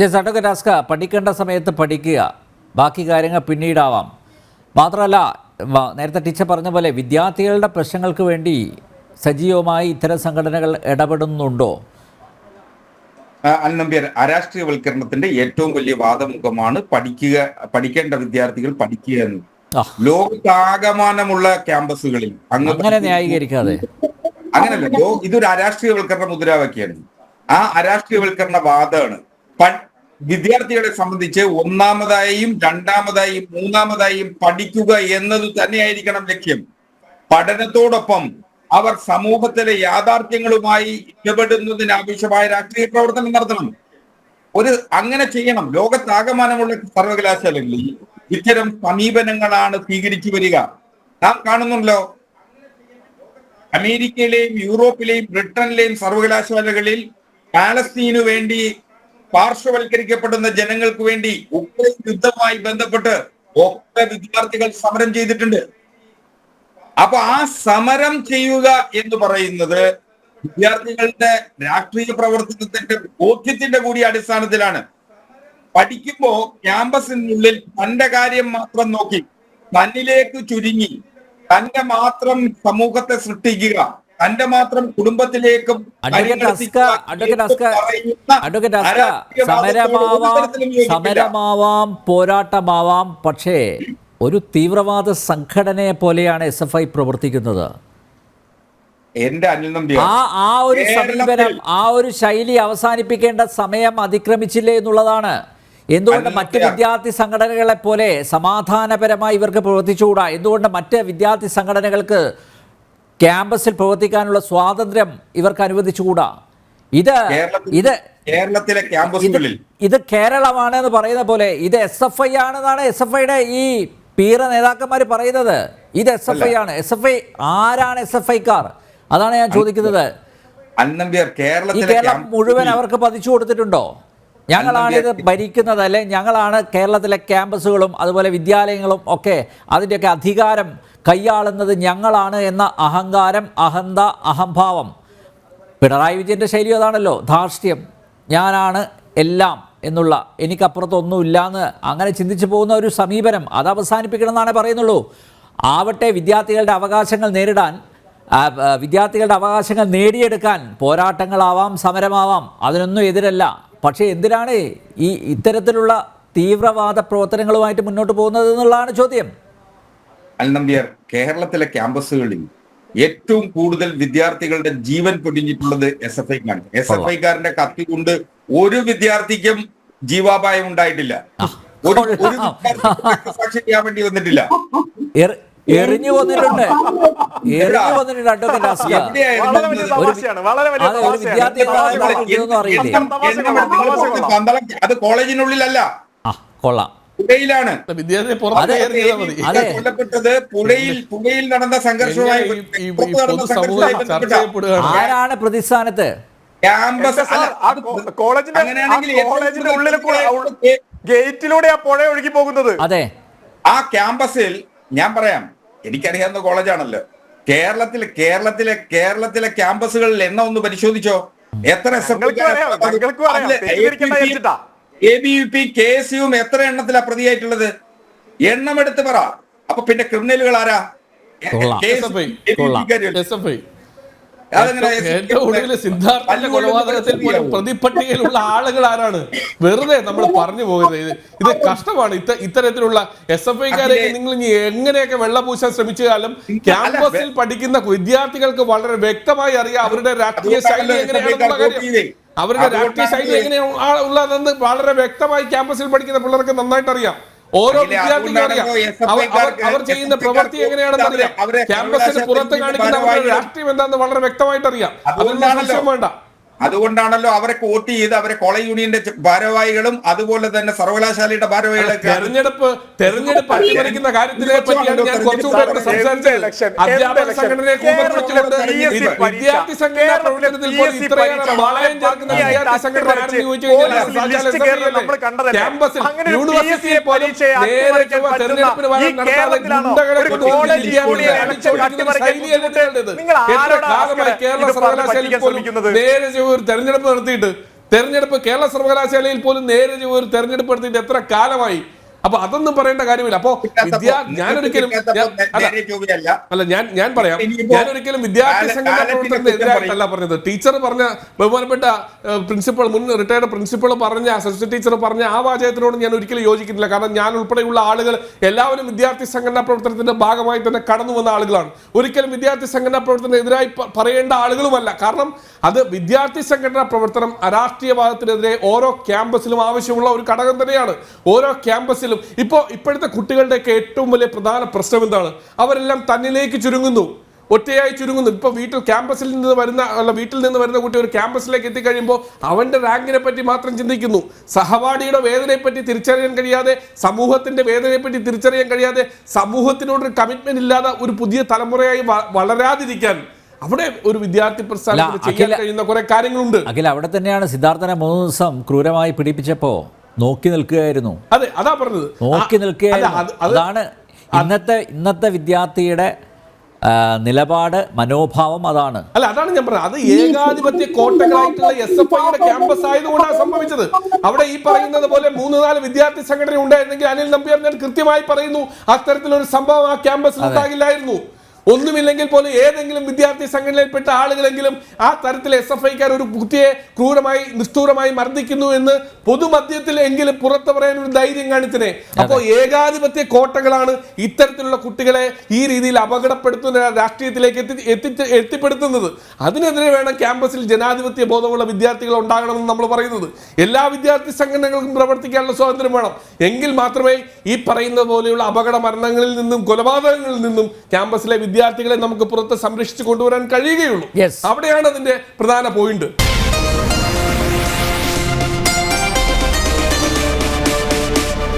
Yes ആസ്ക പഠിക്കേണ്ട സമയത്ത് പഠിക്കുക. ബാക്കി കാര്യങ്ങൾ പിന്നീടാവാം. മാത്രമല്ല നേരത്തെ ടീച്ചർ പറഞ്ഞ പോലെ വിദ്യാർത്ഥികളുടെ പ്രശ്നങ്ങൾക്ക് വേണ്ടി സജീവമായി ഇത്തരം സംഘടനകൾ ഇടപെടുന്നുണ്ടോ? അല്ലമ്പിയർ അൽനമ്പ്യർ അരാഷ്ട്രീയവൽക്കരണത്തിന്റെ ഏറ്റവും വലിയ വാദമുഖമാണ് പഠിക്കുക പഠിക്കേണ്ട വിദ്യാർത്ഥികൾ പഠിക്കുക എന്ന്. ലോകത്താകമാനമുള്ള ക്യാമ്പസുകളിൽ അങ്ങനെ ന്യായീകരിക്കാതെ. അങ്ങനല്ല ഇതൊരു അരാഷ്ട്രീയവൽക്കരണ മുദ്രാവാക്യാണ് ആ അരാഷ്ട്രീയവൽക്കരണ വാദമാണ് വിദ്യാർത്ഥികളെ സംബന്ധിച്ച് ഒന്നാമതായും രണ്ടാമതായും മൂന്നാമതായും പഠിക്കുക എന്നത് തന്നെയായിരിക്കണം ലക്ഷ്യം. പഠനത്തോടൊപ്പം അവർ സമൂഹത്തിലെ യാഥാർത്ഥ്യങ്ങളുമായി ഇടപെടുന്നതിന് ആവശ്യമായ രാഷ്ട്രീയ പ്രവർത്തനം നടത്തണം. ഒരു അങ്ങനെ ചെയ്യണം. ലോകത്താകമാനമുള്ള സർവകലാശാലകളിൽ ഇത്തരം സമീപനങ്ങളാണ് സ്വീകരിച്ചു വരിക. നാം കാണുന്നുണ്ടല്ലോ. അമേരിക്കയിലെയും യൂറോപ്പിലെയും ബ്രിട്ടനിലെയും സർവകലാശാലകളിൽ പാലസ്തീനു വേണ്ടി പാർശ്വവൽക്കരിക്കപ്പെടുന്ന ജനങ്ങൾക്ക് വേണ്ടി ഉക്രൈൻ യുദ്ധവുമായി ബന്ധപ്പെട്ട് ഒക്കെ വിദ്യാർത്ഥികൾ സമരം ചെയ്തിട്ടുണ്ട്. അപ്പൊ ആ സമരം ചെയ്യുക എന്ന് പറയുന്നത് വിദ്യാർത്ഥികളുടെ രാഷ്ട്രീയ പ്രവർത്തനത്തിന്റെ ബോധ്യത്തിന്റെ കൂടി അടിസ്ഥാനത്തിലാണ്. പഠിക്കുമ്പോ ക്യാമ്പസിനുള്ളിൽ തന്റെ കാര്യം മാത്രം നോക്കി തന്നിലേക്ക് ചുരുങ്ങി തന്നെ മാത്രം സമൂഹത്തെ സൃഷ്ടിക്കുക. തന്റെ മാത്രം കുടുംബത്തിലേക്കും സമരമാവാം പോരാട്ടമാവാം. പക്ഷേ ഒരു തീവ്രവാദ സംഘടനയെ പോലെയാണ് എസ് എഫ് ഐ പ്രവർത്തിക്കുന്നത്. എന്റെ അനിൽ ആ ആ ഒരു സമീപനം ആ ഒരു ശൈലി അവസാനിപ്പിക്കേണ്ട സമയം അതിക്രമിച്ചില്ലേ എന്നുള്ളതാണ്. എന്തുകൊണ്ട് മറ്റ് വിദ്യാർത്ഥി സംഘടനകളെ പോലെ സമാധാനപരമായി ഇവർക്ക് പ്രവർത്തിച്ചുകൂടാ? എന്തുകൊണ്ട് മറ്റ് വിദ്യാർത്ഥി സംഘടനകൾക്ക് ക്യാമ്പസിൽ പ്രവർത്തിക്കാനുള്ള സ്വാതന്ത്ര്യം ഇവർക്ക് അനുവദിച്ചുകൂടാ? ഇത് ഇത് കേരളത്തിലെ ക്യാമ്പസുകളിൽ. ഇത് കേരളമാണ് എന്ന് പറയുന്ന പോലെ ഇത് എസ് എഫ് ഐ ആണെന്നാണ് എസ് എഫ് ഐയുടെ ഈ പീറ നേതാക്കന്മാർ പറയുന്നത്. ഇത് എസ് എഫ് ഐ ആണ്. എസ് എഫ് ഐ ആരാണ് എസ് എഫ് ഐക്കാർ അതാണ് ഞാൻ ചോദിക്കുന്നത്. കേരളം മുഴുവൻ അവർക്ക് പതിച്ചു കൊടുത്തിട്ടുണ്ടോ? ഞങ്ങളാണ് ഇത് ഭരിക്കുന്നത് അല്ലെ? ഞങ്ങളാണ് കേരളത്തിലെ ക്യാമ്പസുകളും അതുപോലെ വിദ്യാലയങ്ങളും ഒക്കെ അതിന്റെയൊക്കെ അധികാരം കൈയാളുന്നത് ഞങ്ങളാണ് എന്ന അഹങ്കാരം അഹന്ത അഹംഭാവം. പിണറായി വിജയന്റെ ശൈലി അതാണല്ലോ ധാർഷ്ട്യം. ഞാനാണ് എല്ലാം എന്നുള്ള എനിക്കപ്പുറത്തൊന്നുമില്ല എന്ന് അങ്ങനെ ചിന്തിച്ചു പോകുന്ന ഒരു സമീപനം അത് അവസാനിപ്പിക്കണം എന്നാണ് പറയുന്നുള്ളൂ. ആവട്ടെ വിദ്യാർത്ഥികളുടെ അവകാശങ്ങൾ നേരിടാൻ വിദ്യാർത്ഥികളുടെ അവകാശങ്ങൾ നേടിയെടുക്കാൻ പോരാട്ടങ്ങളാവാം സമരമാവാം അതിനൊന്നും എതിരല്ല. പക്ഷേ എന്തിനാണ് ഈ ഇത്തരത്തിലുള്ള തീവ്രവാദ പ്രവർത്തനങ്ങളുമായിട്ട് മുന്നോട്ട് പോകുന്നത് എന്നുള്ളതാണ് ചോദ്യം. അൽനമ്പ്യർ കേരളത്തിലെ ക്യാമ്പസുകളിൽ ഏറ്റവും കൂടുതൽ വിദ്യാർത്ഥികളുടെ ജീവൻ പൊടിഞ്ഞിട്ടുള്ളത് എസ് എഫ് ഐക്കാണ്. എസ് എഫ് ഐക്കാരന്റെ കത്തി കൊണ്ട് ഒരു വിദ്യാർത്ഥിക്കും ജീവാപായം ഉണ്ടായിട്ടില്ല. ഒരു ഒരു വിദ്യാർത്ഥിക്കും സാക്ഷി ചെയ്യാൻ വേണ്ടി വന്നിട്ടില്ല. എറിഞ്ഞു വന്നിട്ടുണ്ട്. എറിഞ്ഞു വന്നിട്ടുണ്ട് അഡ്വക്കേറ്റ് വലിയ ഒരു വിദ്യാർത്ഥി അറിയില്ലേ? അത് കോളേജിനുള്ളിലല്ല. ആ കൊള്ളാം. പുഴയിലാണ്. കൊല്ലപ്പെട്ടത് പുഴയിൽ പുഴയിൽ നടന്ന സംഘർഷവുമായി ആരാണ് പ്രതിസ്ഥാനത്ത്? ക്യാമ്പസ് കോളേജിന്റെ കോളേജിന്റെ ഉള്ളിൽ ഗേറ്റിലൂടെ ആ പുഴ ഒഴുകി പോകുന്നത്? അതെ. ആ ക്യാമ്പസിൽ ഞാൻ പറയാം എനിക്കറിയാവുന്ന കോളേജാണല്ലോ. കേരളത്തിൽ കേരളത്തിലെ കേരളത്തിലെ ക്യാമ്പസുകളിൽ എണ്ണ ഒന്ന് പരിശോധിച്ചോ? എത്ര. A B U P K S യുവും എത്ര എണ്ണത്തിലാ പ്രതിയായിട്ടുള്ളത്? എണ്ണം എടുത്ത് പറ. അപ്പൊ പിന്നെ ക്രിമിനലുകൾ ആരാ? K S F I. സിദ്ധാർത്ഥന്റെ കൊലപാതകത്തിൽ പോലും പ്രതിപട്ടികയിലുള്ള ആളുകൾ ആരാണ്? വെറുതെ നമ്മൾ പറഞ്ഞു പോകരുത് ഇത് ഇത് കഷ്ടമാണ്. ഇത്ത ഇത്തരത്തിലുള്ള എസ് എഫ് ഐക്കാരെ നിങ്ങൾ ഇനി എങ്ങനെയൊക്കെ വെള്ളപൂശാൻ ശ്രമിച്ചാലും ക്യാമ്പസിൽ പഠിക്കുന്ന വിദ്യാർത്ഥികൾക്ക് വളരെ വ്യക്തമായി അറിയാം അവരുടെ രാഷ്ട്രീയ ശൈലി എങ്ങനെയാണെന്നുള്ള. കാര്യം. അവരുടെ രാഷ്ട്രീയ ശൈലി എങ്ങനെയാണ് ഉള്ളതെന്ന് വളരെ വ്യക്തമായി ക്യാമ്പസിൽ പഠിക്കുന്ന പിള്ളേർക്ക് നന്നായിട്ട് അറിയാം ഓരോ വിദ്യാർത്ഥിക്കും അറിയാം. അവർ- ചെയ്യുന്ന പ്രവൃത്തി എങ്ങനെയാണെന്ന് അറിയാം. ക്യാമ്പസിന് പുറത്ത് കാണിക്കുന്ന അവരുടെ രാഷ്ട്രീയം എന്താണെന്ന് വളരെ വ്യക്തമായിട്ട് അറിയാം അതൊന്നും സംശയം വേണ്ട. അതുകൊണ്ടാണല്ലോ അവരെ കോട്ട് ചെയ്ത് അവരെ കോളേജ് യൂണിയന്റെ ഭാരവാഹികളും അതുപോലെ തന്നെ സർവകലാശാലയുടെ ഭാരവാഹികളെ തെരഞ്ഞെടുപ്പ് തെരഞ്ഞെടുപ്പ് അട്ടിമറിക്കുന്ന കാര്യത്തിനെ പറ്റിയാണ് ഞാൻ കുറച്ചുകൂടെ സംസാരിച്ചത്. അധ്യാപക സംഘടനയെ കൂട്ടുപിടിച്ചുകൊണ്ട് വിദ്യാർത്ഥി സംഘടന പ്രവർത്തനത്തിൽ പോലും ഇത്രയേറെ മായം ചേർക്കുന്ന വിദ്യാർത്ഥി സംഘടന ആരെന്ന് ചോദിച്ചു കഴിഞ്ഞാൽ സാക്ഷാൽ SFI ക്യാമ്പസിൽ യൂണിവേഴ്സിറ്റിയെ പോലും നേരെ ചൊവ്വ തെരഞ്ഞെടുപ്പിന് വരാൻ നടത്താതെ ഗുണ്ടകളെ കൊണ്ട് വിദ്യാർത്ഥികളെ അടിച്ചോടിക്കുന്ന ശൈലിയല്ലേ നിങ്ങളുടേത്? എത്ര കാലമായി കേരള സർവകലാശാലയിൽ പോലും നേരെ ചൊവ്വ ഒരു തെരഞ്ഞെടുപ്പ് നടത്തിയിട്ട് തെരഞ്ഞെടുപ്പ് കേരള സർവകലാശാലയിൽ പോലും നേരെ ഒരു തെരഞ്ഞെടുപ്പ് നടത്തിയിട്ട് എത്ര കാലമായി അപ്പൊ അതൊന്നും പറയേണ്ട കാര്യമില്ല. അപ്പൊ വിദ്യാ ഞാനൊരിക്കലും ഞാൻ- അല്ല, അല്ല ഞാൻ ഞാൻ പറയാം. ഞാനൊരിക്കലും വിദ്യാർത്ഥി സംഘടനാ കാലത്തിന്റെ പ്രവർത്തനത്തിന് എതിരായിട്ടല്ല പറഞ്ഞത്. ടീച്ചർ പറഞ്ഞ ബഹുമാനപ്പെട്ട പ്രിൻസിപ്പൾ മുൻ റിട്ടയർഡ് പ്രിൻസിപ്പൾ പറഞ്ഞ അസിസ്റ്റന്റ് ടീച്ചർ പറഞ്ഞ ആ വാചകത്തിനോട് ഞാൻ ഒരിക്കലും യോജിക്കുന്നില്ല. കാരണം ഞാൻ ഉൾപ്പെടെയുള്ള ആളുകൾ എല്ലാവരും വിദ്യാർത്ഥി സംഘടനാ പ്രവർത്തനത്തിന്റെ ഭാഗമായി തന്നെ കടന്നു വന്ന ആളുകളാണ്. ഒരിക്കലും വിദ്യാർത്ഥി സംഘടനാ പ്രവർത്തനത്തിനെതിരായി പറയേണ്ട ആളുകളുമല്ല. കാരണം അത് വിദ്യാർത്ഥി സംഘടനാ പ്രവർത്തനം അരാഷ്ട്രീയവാദത്തിനെതിരെ ഓരോ ക്യാമ്പസിലും ആവശ്യമുള്ള ഒരു ഘടകം തന്നെയാണ്. ഓരോ ക്യാമ്പസിലും ഇപ്പോൾ ഇപ്പോഴത്തെ കുട്ടികളുടെയൊക്കെ ഏറ്റവും വലിയ പ്രധാന പ്രശ്നം എന്താണ്? അവരെല്ലാം തന്നിലേക്ക് ചുരുങ്ങുന്നു. ഒറ്റയായി ചുരുങ്ങുന്നു. ഇപ്പൊ വീട്ടിൽ ക്യാമ്പസിൽ നിന്ന് വരുന്ന അല്ല വീട്ടിൽ നിന്ന് വരുന്ന കുട്ടി ഒരു ക്യാമ്പസിലേക്ക് എത്തിക്കഴിയുമ്പോൾ അവന്റെ റാങ്കിനെ പറ്റി മാത്രം ചിന്തിക്കുന്നു. സഹപാഠിയുടെ വേദനയെ പറ്റി തിരിച്ചറിയാൻ കഴിയാതെ സമൂഹത്തിന്റെ വേദനയെ പറ്റി തിരിച്ചറിയാൻ കഴിയാതെ സമൂഹത്തിനോടൊരു കമ്മിറ്റ്മെന്റ് ഇല്ലാതെ ഒരു പുതിയ തലമുറയായി വളരാതിരിക്കാൻ അവിടെ ഒരു വിദ്യാർത്ഥി പ്രസ്ഥാനം ചെയ്യാൻ കഴിയുന്ന കുറെ കാര്യങ്ങളുണ്ട്. അഖിൽ അവിടെ തന്നെയാണ് സിദ്ധാർത്ഥനെ മൂന്ന് ദിവസം ക്രൂരമായി പീഡിപ്പിച്ചപ്പോ നോക്കി നിൽക്കുകയായിരുന്നു. അതെ അതാ പറഞ്ഞത്. നോക്കി നിൽക്കുകയായിരുന്നു. അതാണ് ഇന്നത്തെ ഇന്നത്തെ വിദ്യാർത്ഥിയുടെ നിലപാട് മനോഭാവം അതാണ്. അല്ല അതാണ് ഞാൻ പറഞ്ഞത്. അത് ഏകാധിപത്യ കോട്ടകളായിട്ടുള്ള എസ് എഫ് ഐയുടെ ക്യാമ്പസ് ആയതുകൊണ്ടാണ് സംഭവിച്ചത്. അവിടെ ഈ പറയുന്നത് പോലെ മൂന്ന് നാല് വിദ്യാർത്ഥി സംഘടന ഉണ്ടായിരുന്നെങ്കിൽ അനിൽ നമ്പ്യാർ ഞാൻ കൃത്യമായി പറയുന്നു അത്തരത്തിലൊരു സംഭവം ആ ക്യാമ്പസിൽ ഉണ്ടാകില്ലായിരുന്നു. ഒന്നുമില്ലെങ്കിൽ പോലും ഏതെങ്കിലും വിദ്യാർത്ഥി സംഘടനയിൽപ്പെട്ട ആളുകളെങ്കിലും ആ തരത്തിൽ എസ് എഫ് ഐക്കാർ ഒരു കുട്ടിയെ ക്രൂരമായി നിഷ്ഠൂരമായി മർദ്ദിക്കുന്നു എന്ന് പൊതുമധ്യത്തിൽ എങ്കിലും പുറത്തു പറയാൻ ഒരു ധൈര്യം കാണിച്ചനെ. അപ്പോൾ ഏകാധിപത്യ കോട്ടകളാണ് ഇത്തരത്തിലുള്ള കുട്ടികളെ ഈ രീതിയിൽ അപകടപ്പെടുത്തുന്ന രാഷ്ട്രീയത്തിലേക്ക് എത്തി എത്തി എത്തിപ്പെടുത്തുന്നത്. അതിനെതിരെ വേണം ക്യാമ്പസിൽ ജനാധിപത്യ ബോധമുള്ള വിദ്യാർത്ഥികൾ ഉണ്ടാകണമെന്ന് നമ്മൾ പറയുന്നത്. എല്ലാ വിദ്യാർത്ഥി സംഘടനകൾക്കും പ്രവർത്തിക്കാനുള്ള സ്വാതന്ത്ര്യം വേണം. എങ്കിൽ മാത്രമേ ഈ പറയുന്ന പോലെയുള്ള അപകട മരണങ്ങളിൽ നിന്നും കൊലപാതകങ്ങളിൽ നിന്നും ക്യാമ്പസിലെ വിദ്യാർത്ഥികളെ നമുക്ക് പുറത്ത് സംരക്ഷിച്ചു കൊണ്ടുവരാൻ കഴിയുകയുള്ളൂ. അവിടെയാണ് അതിന്റെ പ്രധാന പോയിന്റ്